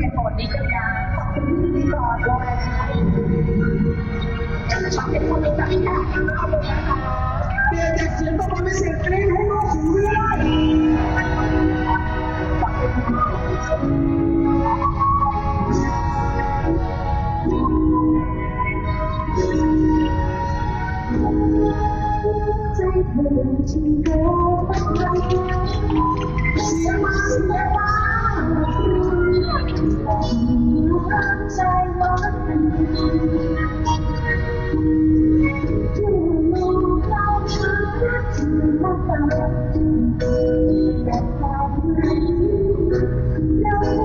เหตุผลนี้กันนะขอบคุณที่ดีก่อนด้วยจะชอบเป็นคนในใจขอบคุณนะคะเปลี่ยนจากเสียงตะโกนเป็นเสียง ช้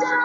ติอ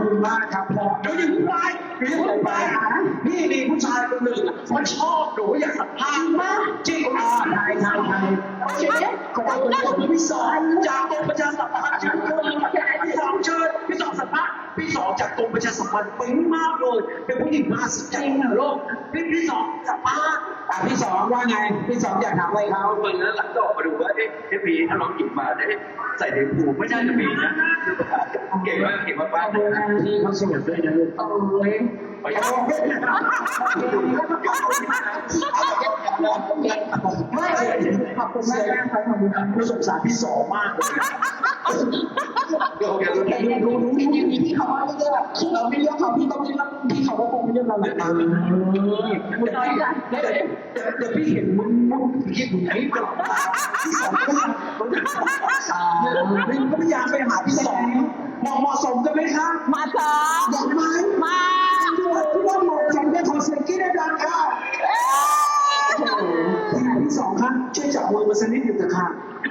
คุณมากครับพ่อเดี๋ยวอย่าเพิ่งไปเดี๋ยวอย่าเพิ่งไปพี่มีผู้ชายคนหนึ่งอะมันชอบหนูอยากสัมภาษณ์มากจริงอะใช่ใช่ใช่โอเคขอบคุณครับพี่สอนจากกรมประชาสัมพันธ์เชิญพี่สองเชิญพี่สองสัมภาษณ์พี่สองจากกรมประชาสัมพันธ์ปิ๊งมากเลยเป็นผู้หญิงมหัศจรรย์นะลูกพี่พี่สองสัมภาษณ์อะพี่สองว่าไงพี่สองอยากถามอะไรเขาเมืองนั้นหลังก็ออกมาดูว่าเอ๊ะเอ๊ะมีถ้าน้องหยิบมาได้ใส่ในผูไม่น่าจะมีนะเก่งมากเก่งมากมากเลยนะพี่เขาสวยด้วยนะลูกโอ้ยไม่เอาใช่เลยไม่ขอบคุณมากนะครับขอบคุณครับผู้สงสารพี่สองมากเลยโอเคโอเคแต่รู้รู้รู้รู้พี่เขาไม่เลือกเราไม่เลือกเขาพี่ก็ไม่เลือกพี่เขาก็คงไม่เลือกเราเลยนะเดี๋ยวเดี๋ยวเดี๋ยวพี่เห็นมึงมึงคิดถึงไอ้ตลอดพี่สองก็ยังพี่พยายามไปหาพี่สอง เหมาะเหมาะสมกันไหมคะมาสองอยากไหมมาพี่ว่าเหมาะสมเนี่ยขอเสียงกี้ได้ดังค่ะพี่สองครับช่วยจับมือมาสักนิดหนึ่งเถอะค่ะ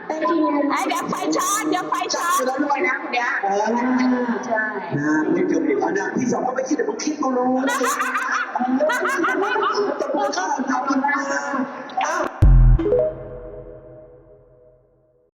Thank you ไอ้เดี๋ยวไฟช็อตเดี๋ยวไฟช็อตแล้วด้วยนะคุณยาเออใช่นะไม่เจอเด็กนะพี่สองก็ไม่คิดแต่ผมคิดก็รู้นะเ